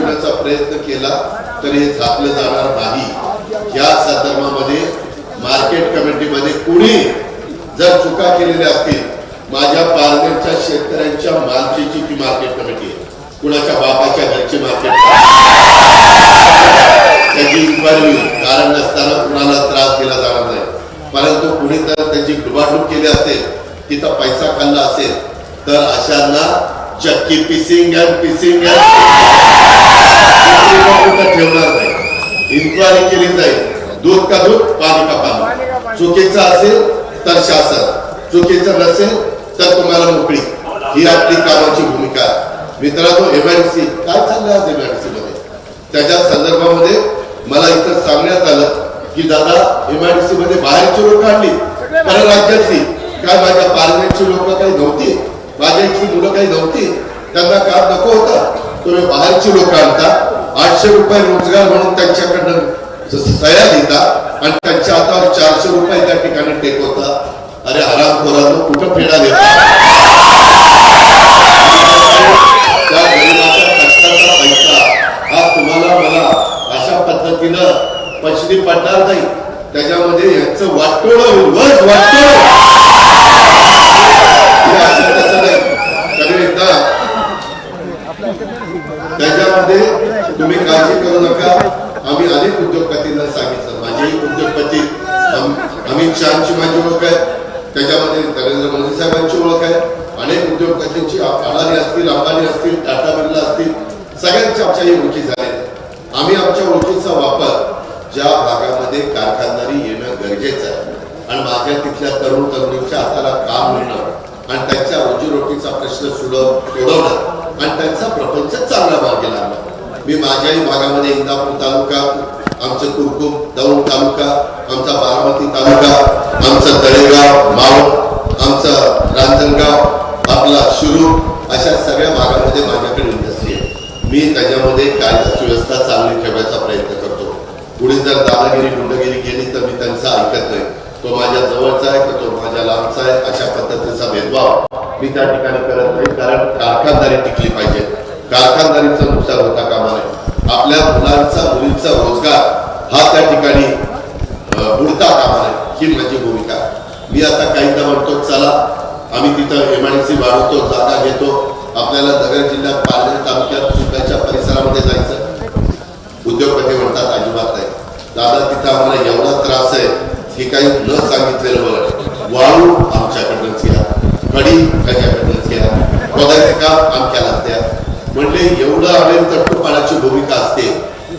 ठेवण्याचा प्रयत्न केला तरी हे झाकलं जाणार नाही. या संदर्भामध्ये मार्केट कमिटीमध्ये कुणी जर चुका केलेल्या असतील माझ्या पारनेरच्या शेतकऱ्यांच्या मालकीची ती मार्केट कमिटी आहे. कुणाच्या बापाच्या घरची मार्केट त्याची इन्क्वायरी कारण नसताना कुणाला त्रास दिला जाणार नाही. परंतु कुणी तर त्याची डुबाडूब केली असेल तिथं पैसा खाल्ला असेल तर अशांना चक्की पिसिंग अँड पिसिंग कुठं ठेवणार नाही इन्क्वायरी केली जाईल दूध का दूध पाणी का पाणी चुकीचं असेल तर शासन चुकीचं नसेल तर तुम्हाला मोकळी ही आपली कामाची भूमिका आहे मित्रांनो एमआयडीसी काय चाललंय आज एमआयडीसी मध्ये त्याच्या संदर्भामध्ये मला इथं सांगण्यात आलं की दादा एमआयडीसी मध्ये बाहेरची लोक आणली कारण राज्यातली काय माझ्या पार्लमेंटची लोक काही नव्हती माझ्याची मुलं काही नव्हती. त्यांना काम नको होता. तुम्ही बाहेरची लोक आणता. आठशे रुपये रोजगार म्हणून त्यांच्याकडनं सया देता आणि त्यांच्या हातावर चारशे रुपये त्या ठिकाणी टेकवता. अरे हरामखोरांनो कुठं फेडा देता त्या गरिबाच्या कष्टाचा पैसा हा तुम्हाला मला अशा पद्धतीनं पछडी पडणार नाही त्याच्यामध्ये यांचं वाटोळ होईल बस वाटोळ हे असं तसं नाही तरी एकदा त्याच्यामध्ये तुम्ही काळजी करू नका आम्ही अनेक उद्योगपतींना सांगितलं माझे उद्योगपती अम- अमित शहाची माझी ओळख आहे त्याच्यामध्ये नरेंद्र मोदी साहेबांची ओळख आहे अनेक उद्योगपतींची अडाणी असतील अंबानी असतील टाटा बिर्ला असतील सगळ्यांच्या आमच्याही ओळखी झाल्या आम्ही आमच्या ओळखीचा वापर ज्या भागामध्ये कारखानदारी येणं गरजेचं आहे. आणि माझ्या तिथल्या तरुण तरुणींच्या हाताला काम मिळणं आणि त्यांच्या रोजीरोटीचा प्रश्न सुलभ सोडवणं आणि त्यांचा प्रपंच चांगला मार्गी लागला मी माझ्याही भागामध्ये इंदापूर तालुका आमचं कुरकुम दौंड तालुका आमचा बारामती तालुका आमचं तळेगाव मावळ आमचं रांजणगाव आपला शिरू अशा सगळ्या भागामध्ये माझ्याकडे इंडस्ट्री आहे. मी त्याच्यामध्ये कायदा सुव्यवस्था चांगली ठेवायचा पुढील जर दादागिरी गुंडगिरी केली तर मी त्यांचा ऐकत नाही. तो माझ्या जवळचा आहे तर तो माझ्या लांबचा आहे अशा पद्धतीचा भेदभाव मी त्या ठिकाणी करत नाही. कारण कारखानदारी टिकली पाहिजे. कारखानदारीचं नुकसान होता कामा नये. आपल्या मुलांचा मुलींचा रोजगार हा त्या ठिकाणी अं, बुडता कामा नये ही माझी भूमिका मी आता काहींना म्हणतो चला आम्ही तिथं एमआयडीसी वाढवतो जागा घेतो. आपल्याला नगर जिल्ह्यात पालघर तालुक्यात चुकाच्या परिसरामध्ये जायचं. उद्योगपती म्हणतात अजिबात नाही. दादा तिथं आम्हाला एवढा त्रास आहे हे काही न सांगितलेलं बरं. वाळू आमच्याकडनंच घ्या. कडी त्याच्याकडनंच घ्या. खोदायचं काम आमच्याला द्या. म्हणजे एवढं आम्ही तट्टूपणाची भूमिका असते.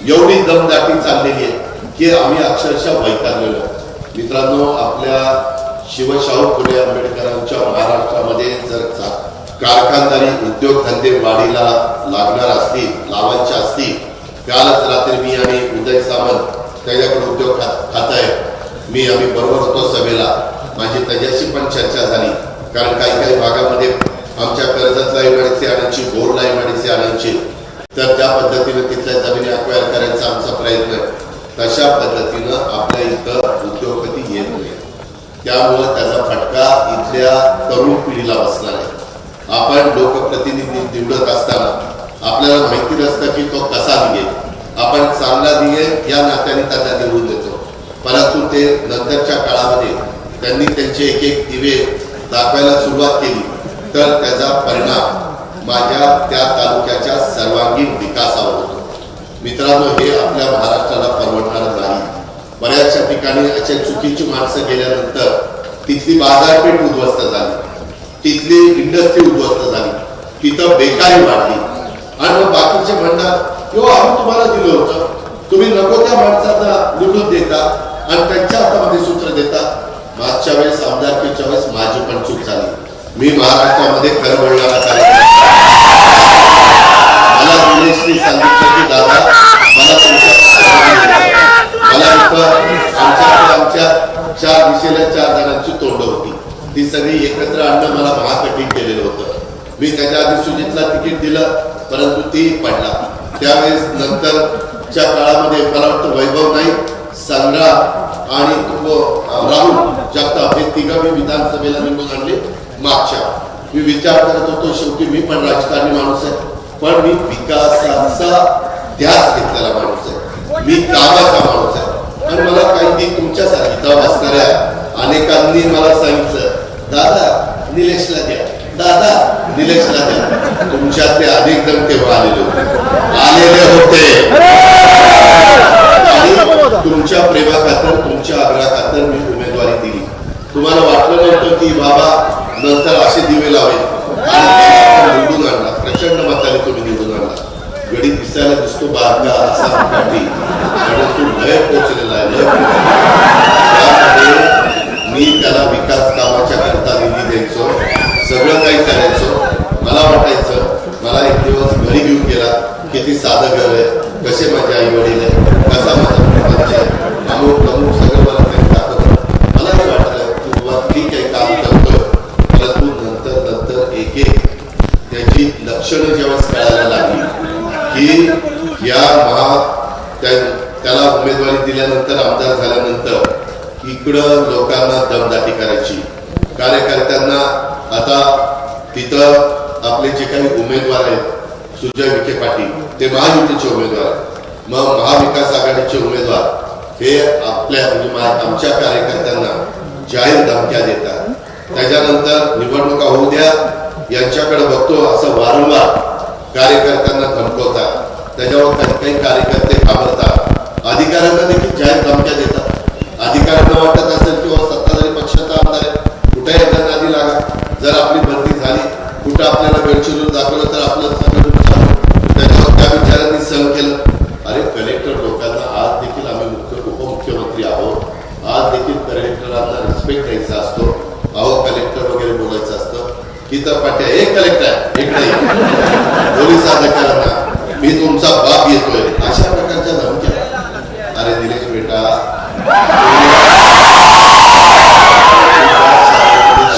एवढी दमदाटी चाललेली आहे. की आम्ही अक्षरशः वैतागलेलो मित्रांनो आपल्या शिवशाहू फुले आंबेडकरांच्या महाराष्ट्रामध्ये जर कारखानदारी उद्योगधंदे वाढीला लागणार असतील लावांच्या असतील कालच रात्री मी आणि उदय सामंत त्याच्याकडे उद्योग खात खात आहे मी आम्ही बरोबर होतो सभेला. माझी त्याच्याशी पण चर्चा झाली. कारण काही काही भागामध्ये आमच्या कर्जतला इमारती आणायची बोरला इमारती आणायची. तर त्या पद्धतीने तिथल्या जमिनी अक्वायर करायचा आमचा प्रयत्न. आहे तशा पद्धतीनं आपल्या इथं उद्योगपती येत नाही. त्यामुळं त्याचा फटका इथल्या तरुण पिढीला बसणार आहे आपण लोकप्रतिनिधी निवडत असताना आपल्याला माहिती नसतं की तो कसा निघेल. आपण चांगला निघेल या नात्याने त्यांना निवडून देतो. परंतु ते नंतरच्या काळामध्ये त्यांनी त्यांचे एक एक दिवे दाखवायला सुरुवात केली. तर त्याचा परिणाम माझ्या त्या तालुक्याच्या सर्वांगीण विकासावर होतो. मित्रांनो हे आपल्या महाराष्ट्राला परवडणार नाही. बऱ्याचशा ठिकाणी अशा चुकीची माणसं गेल्यानंतर तिथली बाजारपेठ उद्ध्वस्त झाली. तिथली इंडस्ट्री उद्ध्वस्त झाली. तिथं बेकारी वाढली. आणि मग बाकीचे म्हणणार किंवा आम्ही तुम्हाला दिलं होतं. तुम्ही नको त्या माणसांना निवडून देता आणि त्यांच्या हातामध्ये सूत्र देता. मागच्या वेळेस आमदारकीच्या वेळेस माझी पण चूक झाली. मी महाराष्ट्रामध्ये खरं बोलणारा कार्यक्रम मला दिनेशने सांगितलं की दादा मला तुमच्या मला इथं आमच्याकडे आमच्या चार दिशेला चार जणांची तोंड होती. ती सगळी एकत्र आणणं मला महाकठीण केलेलं होतं. मी त्याच्या आधी सुजितला तिकीट दिलं परंतु ती पडला. त्यावेळेस नंतरच्या काळामध्ये मला वाटतं वैभव नाईक संग्राम आणि तो राहुल जगताप हे तिघं मी विधानसभेला निवडून आणले मागच्या. मी विचार करत होतो शेवटी मी पण राजकारणी माणूस आहे. पण मी विकासाचा ध्यास घेतलेला माणूस आहे. मी कामाचा माणूस आहे. आणि मला काही तुमच्यासाठी इथं बसणाऱ्या अनेकांनी मला सांगितलं दादा निलेशला द्या. दादा निलेशला द्या तुमच्यातले अनेक जण तेव्हा आलेले होते. आलेले होते. तुमच्या प्रेमा खातर तुमच्या आग्रहा खातर मी उमेदवारी दिली. तुम्हाला वाटलं नव्हतं की बाबा नंतर असे दिवे ते आपण निवडून आणला प्रचंड मताने तुम्ही निवडून आणला गडी दिसायला दिसतो बारका असा काठी परंतु लय पोचलेला आहे लय पोचलेला आहे. त्यामध्ये मी त्याला विकास कामाच्या करता निधी द्यायचो सगळं काही करायचो मला वाटायचं मला एक दिवस घरी घेऊन गेला किती साधं घर आहे कसे माझे आई वडील आहे कसा माझा प्रपंच आहे अमुक अमुक सगळं मला काही दाखवत मला नाही वाटलं की बाबा ठीक आहे काम करतोय परंतु नंतर नंतर एक एक त्याची लक्षणं जेव्हा कळायला लागली की या महा त्या- त्याला उमेदवारी दिल्यानंतर आमदार झाल्यानंतर इकडं लोकांना दमदाटी करायची कार्यकर्त्यांना आता तिथं आपले जे काही उमेदवार आहेत सुजय विखे पाटील ते महायुतीचे उमेदवार आहेत. मग महाविकास आघाडीचे उमेदवार हे आपल्या म्हणजे आमच्या कार्यकर्त्यांना जाहीर धमक्या देतात. त्याच्यानंतर निवडणुका होऊ द्या यांच्याकडे बघतो असं वारंवार कार्यकर्त्यांना धमकवतात. त्याच्यावर काही काही कार्यकर्ते घाबरतात. अधिकाऱ्यांना देखील जाहीर धमक्या देतात. अधिकाऱ्यांना वाटत आहे कुठे एकदा नादी लागा. जर आपली भरती झाली कुठं आपल्याला गडचिरोली दाखवलं तर आपलं त्याच्यावर त्या विचारांनी सहन केलं. अरे कलेक्टर लोकांना आज देखील आम्ही मुख्य उपमुख्यमंत्री आहोत. आज देखील कलेक्टरांना रिस्पेक्ट द्यायचा असतो. अहो कलेक्टर वगैरे बोलायचं असतं. की तर पाट्या एक कलेक्टर इकडे ये. पोलीस अधिकाऱ्यांना मी तुमचा बाप येतो अशा प्रकारच्या धमक्या अरे दिनेश बेटा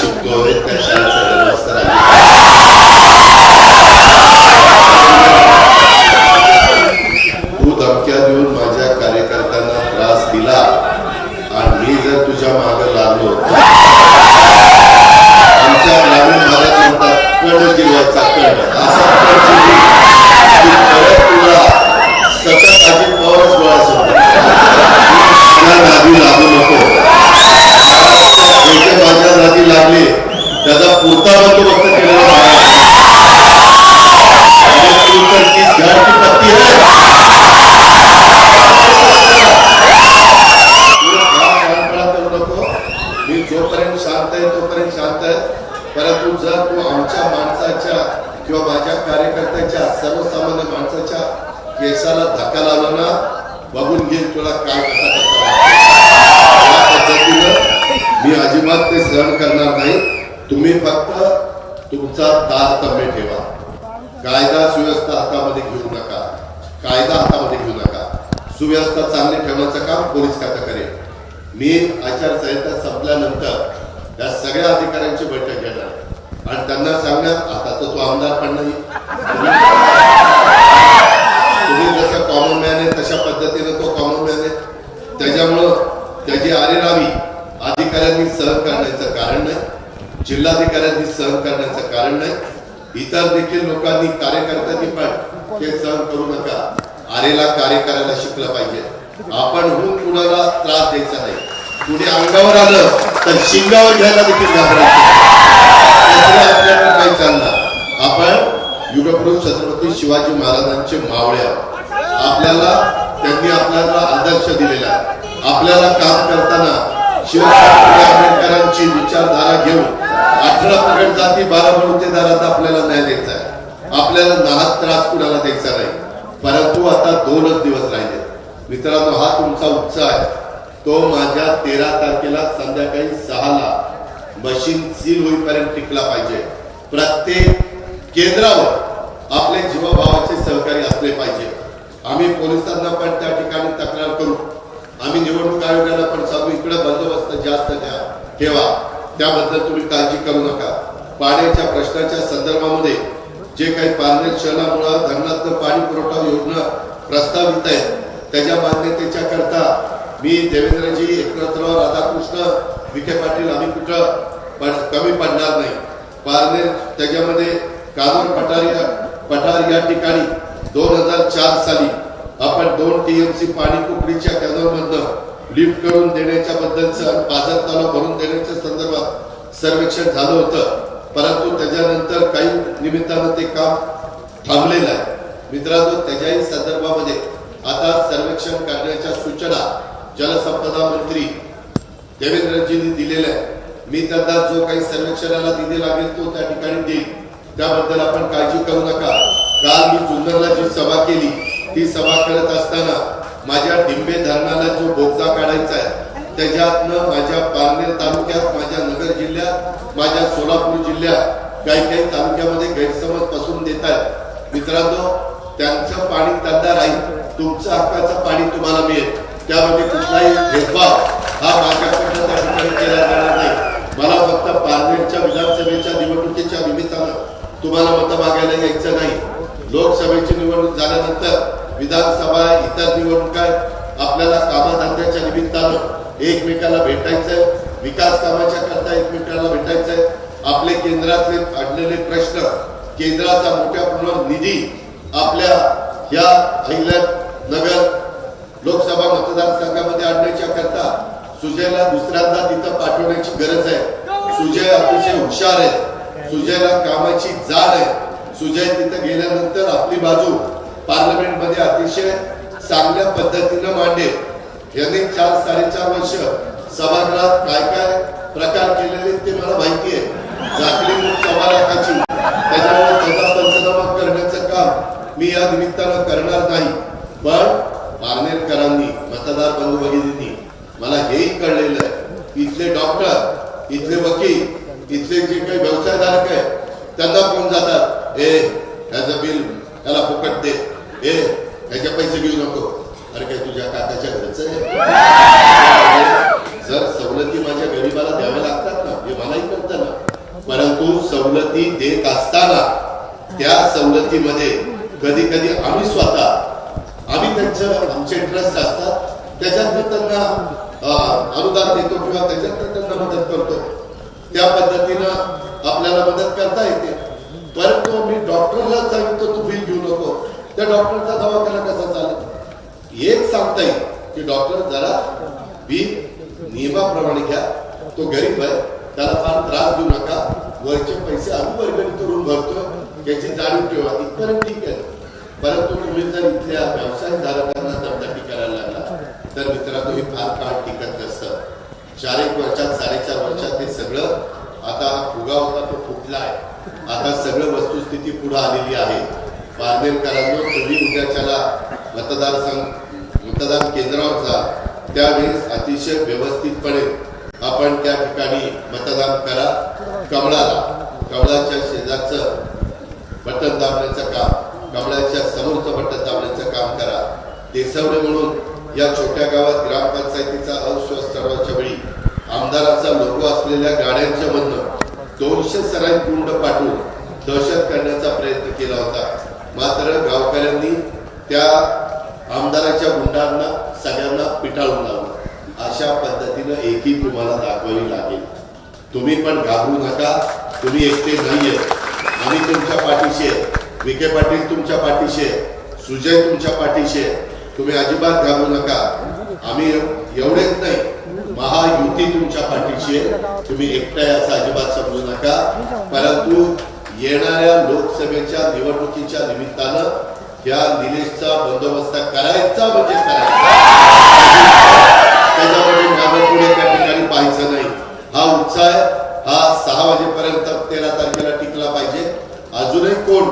शिकतोय त्या शाळेचा व्यवस्था राहिली तू धमक्या देऊन माझ्या कार्यकर्त्यांना त्रास दिला आणि मी जर तुझ्या मागे लागलो आमच्या ग्रामीण भागात म्हणतात कड जिल्ह्याचा कड असा कड जिल्ही की परत तुला सतत अजित पवारच डोळ्यास त्या नादी लागू नको जे माझ्या नादी लागले त्याचा पुरता बंदोबस्त केलेला आहे. आणि तू तर तीच घरची पत्ती आहे तुला फार शहाणपणा करू नको. मी जोपर्यंत शांत आहे तोपर्यंत शांत आहे परंतु जर तू आमच्या माणसाच्या किंवा माझ्या कार्यकर्त्याच्या सर्वसामान्य माणसाच्या केसाला बघून घेईल तुला काय कसा कसा पद्धतीनं मी अजिबात ते सहन करणार नाही. तुम्ही फक्त तुमचा तारतम्य ठेवा. कायदा सुव्यवस्था हातामध्ये घेऊ नका. कायदा हातामध्ये घेऊ नका. सुव्यवस्था चांगली ठेवण्याचं काम पोलीस खातं करेल. मी आचारसंहिता संपल्यानंतर या सगळ्या अधिकाऱ्यांची बैठक घेणार. आणि त्यांना सांगणार आता तर तो आमदार पण नाही. तुम्ही जसा कॉमन मॅन आहे तशा पद्धतीने तो कॉमन मॅन आहे. त्याच्यामुळं त्याची आरेरावी अधिकाऱ्यांनी सहन करण्याचं कारण नाही जिल्हाधिकाऱ्यांनी सहन करण्याचं कारण नाही. इतर देखील लोकांनी कार्यकर्त्यांनी पण ते सहन करू नका. आरेला कार्य करायला शिकलं पाहिजे. आपण होऊन कुणाला त्रास द्यायचा नाही. कुणी अंगावर आलं तर शिंगावर घ्यायला देखील घाबरायचं. त्यामुळे काही चालणार. आपण युगपुरुष छत्रपती शिवाजी महाराजांचे मावळ्या. आपल्याला त्यांनी आपल्याला आदर्श दिलेला आपल्याला काम करताना शिवाजी आंबेडकरांची विचारधारा घेऊन अठरा प्रगट जाती बारा बलुतेदारात आपल्याला न्याय द्यायचा आहे. आपल्याला नाहक त्रास कुणाला द्यायचा नाही. परंतु आता दोनच दिवस राहिले. मित्रांनो हा तुमचा उत्साह आहे. तो माझ्या तेरा तारखेला संध्याकाळी सहाला मशीन सील होईपर्यंत टिकला पाहिजे. प्रत्येक केंद्रावर आपले जीवभावाचे सहकारी असले पाहिजे. आम्ही पोलिसांना पण त्या ठिकाणी तक्रार करू. आम्ही निवडणूक आयोगाला पण सांगू इकडे बंदोबस्त जास्त द्या ठेवा. त्याबद्दल तुम्ही काळजी करू नका. पाण्याच्या प्रश्नाच्या संदर्भामध्ये जे काही पारनेर शहरामुळे धरणातलं पाणी पुरवठा योजना प्रस्तावित आहे त्याच्या मान्यतेच्या करता मी देवेंद्रजी एकनाथराव राधाकृष्ण विखे पाटील आम्ही कुठं कमी पडणार नाही. पारनेर त्याच्यामध्ये कानूर पठार या पठार या ठिकाणी दोन हजार चार साली आपण दोन टीएमसी पाणी कुकडीच्या कॅनलमधनं लिफ्ट करून देण्याच्या बद्दलचं पाझर तलाव भरून देण्याच्या संदर्भात सर्वेक्षण झालं होतं. परंतु त्याच्यानंतर काही निमित्तानं ते काम थांबलेलं आहे. मित्रांनो त्याच्याही संदर्भामध्ये आता सर्वेक्षण करण्याच्या सूचना जलसंपदा मंत्री देवेंद्रजींनी दिलेल्या आहे मी त्यांना जो काही सर्वेक्षणाला दिले लागेल तो त्या ठिकाणी देईल. त्याबद्दल आपण काळजी करू नका. काल मी जुन्नरला जी सभा केली ती सभा करत असताना माझ्या डिंबे धरणाला जो बोगदा काढायचा आहे त्याच्यातनं माझ्या पारनेर तालुक्यात माझ्या नगर जिल्ह्यात माझ्या सोलापूर जिल्ह्यात काही काही तालुक्यामध्ये गैरसमज पसरून देत आहेत. मित्रांनो त्यांचं पाणी त्यांना राहील. तुमचं हक्काचं पाणी तुम्हाला मिळेल. त्यामध्ये कुठलाही भेदभाव हा माझ्याकडनं त्या ठिकाणी केला जाणार नाही. मला फक्त पारनेरच्या विधानसभेच्या निवडणुकीच्या निमित्तानं तुम्हाला मतं मागायला यायचं नाही. लोकसभेची निवडणूक झाल्यानंतर विधानसभा इतर निवडणुका आपल्याला कामधंद्याच्या निमित्तानं एकमेकाला भेटायचंय. विकास कामाच्या करता एकमेकाला भेटायचंय. आपले केंद्रातले अडलेले प्रश्न केंद्राचा मोठ्या प्रमाणात निधी आपल्या या नगर लोकसभा मतदारसंघामध्ये आणण्याच्या करता सुजयला दुसऱ्यांदा तिथं पाठवण्याची गरज आहे. सुजय अतिशय हुशार आहे. सुजयला कामाची जाण आहे. सुजय तिथं गेल्यानंतर आपली बाजू पार्लमेंटमध्ये अतिशय चांगल्या पद्धतीनं मांडेल. यांनी चार साडेचार वर्ष सभागृहात काय काय प्रकार केलेले ते मला माहिती आहे. झाकली सभागृहाची. त्याच्यामुळे पंचनामा करण्याचं काम मी या निमित्तानं करणार नाही. पण पारनेरकरांनी मतदार बंधू भगिनींनी मला हेही कळलेलं आहे. इथले डॉक्टर इथले वकील इथले जे काही व्यवसायधारक आहे त्यांना फोन जातात? ए ह्याचं बिल त्याला फुकट दे. ए ह्याचे पैसे घेऊ नको. अरे काय तुझ्या काकाच्या घरचं आहे? जर सवलती माझ्या गरीबाला द्याव्या लागतात ना हे मलाही कळतं ना. परंतु सवलती देत असताना त्या सवलतीमध्ये कधी कधी आम्ही स्वतः आम्ही त्यांचं आमचे इंटरेस्ट असतात. त्याच्यात त्यांना अनुदान देतो किंवा त्याच्यात त्यांना मदत करतो. त्या पद्धतीनं आपल्याला मदत करता येते. परंतु मी डॉक्टरला सांगितलं तू बिल घेऊ नको. त्या डॉक्टरचा दवाखाना कसा चालेल? एक सांगता येईल की डॉक्टर जरा बिल नियमाप्रमाणे घ्या. तो गरीब आहे. त्याला फार त्रास देऊ नका. वरचे पैसे आम्ही वर्गणी करून भरतो. याची जाणीव ठेवा. इथपर्यंत ठीक आहे. परंतु तुम्ही जर इथल्या व्यवसायधारकांना दमदाटी करायला लागला तर मित्रांनो हे फार काळ टिकत नसतं. चार एक वर्षात साडेचार वर्षात हे सगळं आता हा फुगा होता तो फुटला आहे आता सगळं वस्तुस्थिती पुढे आलेली आहे. पारनेरकरांनो तुम्ही उद्याच्याला मतदारसंघ मतदान केंद्रावर जा. त्यावेळेस अतिशय व्यवस्थितपणे आपण त्या ठिकाणी मतदान करा. कमळाला कमळाच्या शेजारचं बटन दाबण्याचं काम कमळाच्या समोरचं बटन दाबण्याचं काम करा. देसवडे म्हणून या छोट्या गावात ग्रामपंचायतीचा अस्वस्थ ठरवायच्या वेळी. आमदाराचा लोगो असलेल्या गाड्यांच्या मधनं दोनशे सराई कुंड पाठवून दहशत करण्याचा प्रयत्न केला होता. मात्र गावकऱ्यांनी त्या आमदाराच्या गुंडांना सगळ्यांना पिटाळून लावलं. अशा पद्धतीनं एकी तुम्हाला दाखवावी लागेल. तुम्ही पण घाबरू नका. तुम्ही एकटे नाहीये. आम्ही तुमच्या पाठीशी आहे. विखे पाटील तुमच्या पाठीशी आहे. सुजय तुमच्या पाठीशी आहे. तुम्ही अजिबात घाबरू नका. आम्ही एवढेच नाही महायुती तुमच्या पाठीशी आहे. तुम्ही एकटाय असं अजिबात समजू नका. परंतु येणाऱ्या लोकसभेच्या निवडणुकीच्या निमित्तानं या निलेशचा बंदोबस्त करायचा म्हणजे करायचा. त्याच्यामध्ये पुढे त्या ठिकाणी पाहायचं नाही. हा उत्साह हा सहा वाजेपर्यंत तेरा तारखेला टिकला पाहिजे. अजूनही कोण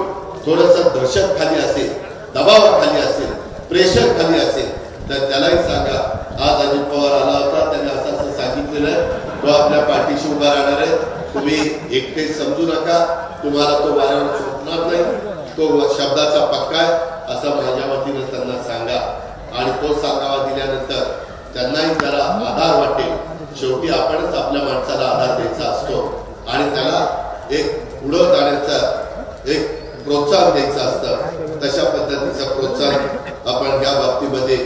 थोडस दहशत खाली असेल दबावाखाली असेल प्रेशर कमी असेल तर त्यालाही सांगा. आज अजित पवार आला होता त्याने असं असं सांगितलेलं आहे. तो आपल्या पाठीशी उभा राहणार आहे. तुम्ही एकटे समजू नका. तुम्हाला तो वारंवार सुटणार नाही. तो शब्दाचा पक्का आहे. असं माझ्या वतीनं त्यांना सांगा. आणि तो सांगावा दिल्यानंतर त्यांनाही जरा आधार वाटेल. शेवटी आपणच आपल्या माणसाला आधार द्यायचा असतो. आणि त्याला एक पुढं जाण्याचा एक प्रोत्साहन द्यायचं असतं. तशा पद्धतीचं प्रोत्साहन आपण या बाबतीमध्ये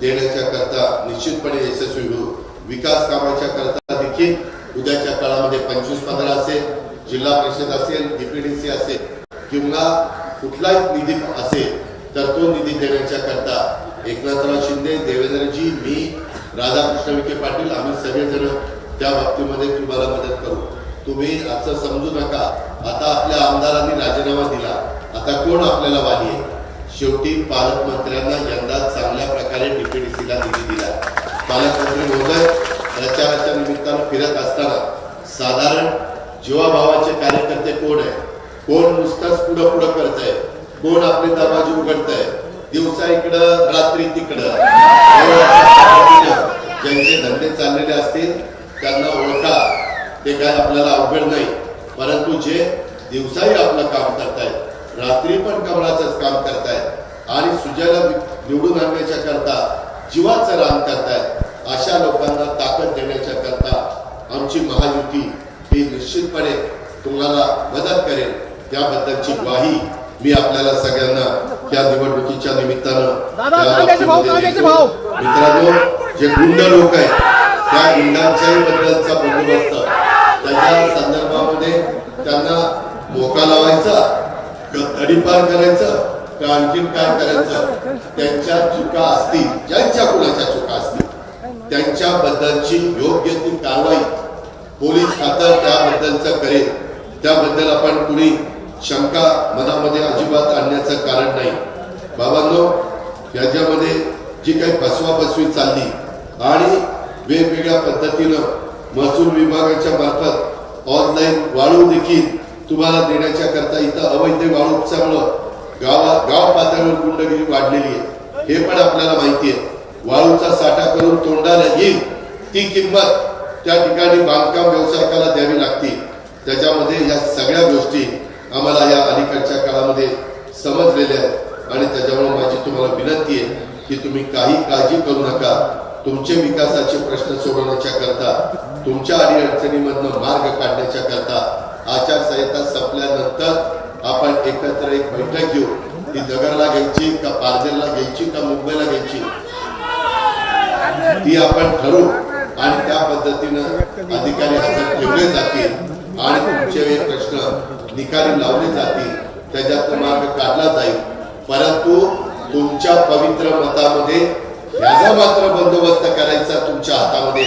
देण्याच्या करता निश्चितपणे यशस्वी होऊ. विकास कामाच्या करता देखील उद्याच्या काळामध्ये पंचवीस पंधरा असेल जिल्हा परिषद असेल डीपीडीसी असेल किंवा कुठलाही निधी असेल तर तो निधी देण्याच्या करता एकनाथराव शिंदे देवेंद्रजी मी राधाकृष्ण विखे पाटील आम्ही सगळेजण त्या बाबतीमध्ये तुम्हाला मदत करू. तुम्ही असं समजू नका. आता आपल्या आमदारांनी राजीनामा दिला. आता कोण आपल्याला वाली आहे? शेवटी पालकमंत्र्यांना यंदा चांगल्या प्रकारे डीपीडीसीला निधी दिला. पालकमंत्री महोदय प्रचाराच्या निमित्तानं फिरत असताना साधारण जीवाभावाचे कार्यकर्ते कोण आहे कोण नुसताच पुढं पुढं करत आहे कोण आपले दरवाजे उघडत आहे दिवसा इकडं रात्री तिकडं. ज्यांचे धंदे चाललेले असतील त्यांना ओळखा. ते काय आपल्याला अवघड नाही. परंतु जे दिवसाही आपलं काम करतायत रात्री पण कमळाचंच काम करतायत. आणि सुजयला निवडून आणण्याच्या करता जीवाचं रान करतायत. अशा लोकांना ताकद देण्याच्या करता आमची महायुती ही निश्चितपणे तुम्हाला मदत करेल. त्याबद्दलची ग्वाही मी आपल्याला सगळ्यांना या निवडणुकीच्या निमित्तानं. मित्रांनो जे गुंड लोक आहेत त्या गुंडांच्याही बद्दलचा बंदोबस्त. त्याच्या संदर्भामध्ये त्यांना मोका लावायचा तडीपार करायचं? का आणखीन काय करायचं? त्यांच्या चुका असतील. ज्यांच्या कुणाच्या चुका असतील? त्यांच्याबद्दलची योग्य ती कारवाई पोलीस खातं त्याबद्दलचं करेल. त्याबद्दल आपण कुणी शंका मनामध्ये अजिबात आणण्याचं कारण नाही. बाबांनो याच्यामध्ये जी काही फसवाफसवी चालली आणि वेगवेगळ्या पद्धतीनं महसूल विभागाच्या मार्फत ऑनलाईन वाळू देखील तुम्हाला देण्याच्या करता इथं अवैध वाळू चांगलं गावात गाव पातळीवर गुंडगिरी वाढलेली आहे. हे पण आपल्याला माहिती आहे. वाळूचा साठा करून तोंडाला येईल ती किंमत त्या ठिकाणी बांधकाम व्यावसायिकाला द्यावी लागते. त्याच्यामध्ये या सगळ्या गोष्टी आम्हाला या अलीकडच्या काळामध्ये समजलेल्या आहेत. आणि त्याच्यामुळे माझी तुम्हाला विनंती आहे की तुम्ही काही काळजी करू नका. तुमचे विकासाचे प्रश्न सोडवण्याच्या करता तुमच्या अडीअडचणीमधनं मार्ग काढण्याच्या करता आचारसंहिता संपल्यानंतर आपण एकत्र एक बैठक घेऊ. ती नगरला घ्यायची का पारजेलला घ्यायची का मुंबईला घ्यायची? ती आपण ठरवू आणि त्या पद्धतीनं अधिकारी हजर ठेवले जातील आणि तुमचे हे प्रश्न निकाली लावले जातील. त्याच्यात मार्ग काढला जाईल. परंतु तुमच्या पवित्र मतामध्ये याचा मात्र बंदोबस्त करायचा तुमच्या हातामध्ये.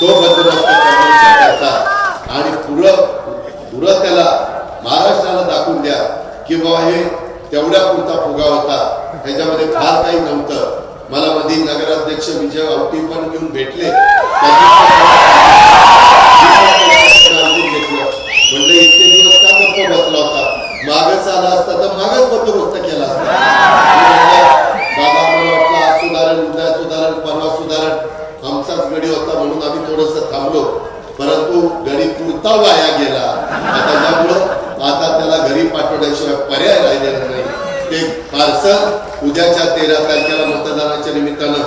तो बंदोबस्त करण्याच्या आणि पुढं पुढं त्याला महाराष्ट्राला दाखवून द्या की बाबा हे तेवढ्या पुरता फुगा होता. ह्याच्यामध्ये फार काही नव्हतं. मला मध्ये नगराध्यक्ष विजय आवटी पण घेऊन भेटले. त्यांनी म्हणलं इतके दिवस का गप्प बसला होता? मागच आला असता तर मागच बंदोबस्त केला असता मी म्हणलं, बाबा मला वाटलं आज सुधारण उद्या सुधारण परवा सुधारण आमचाच गडी होता म्हणून आम्ही थोडस थांबलो परंतु गडी पुरता वाया गेला आता त्यामुळं आता त्याला घरी पाठवण्याशिवाय पर्याय राहिलेला नाही ते पार्सल उद्याच्या तेरा तारखेला मतदानाच्या निमित्तानं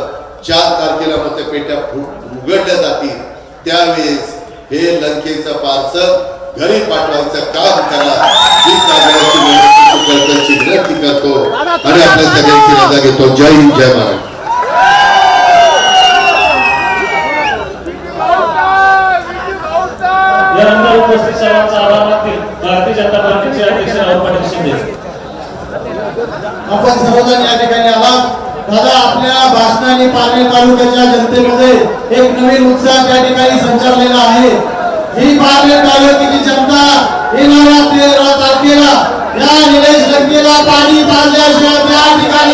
चार तारखेला मतपेट्या फु- उघडल्या जातील त्यावेळेस हे लंकेचं घरी पाठवायचं काम विनंती करतो आणि आपल्या सगळ्यांची रजा घेतो. जय हिंद जय महाराष्ट्र यानंतर उपस्थित सर्वांचा आभार मानतील. भारतीय जनता पार्टीचे अध्यक्ष राहुल पाटील शिंदे. आपण सर्वजण या ठिकाणी आलात दादा आपल्या भाषणाने पालघर तालुक्याच्या जनतेमध्ये एक नवीन उत्साह त्या ठिकाणी संचारलेला आहे. ही पालघर तालुक्याची जनता येणाऱ्या तेरा तारखेला या निलेश लंकेला पाणी पाजल्याशिवाय त्या ठिकाणी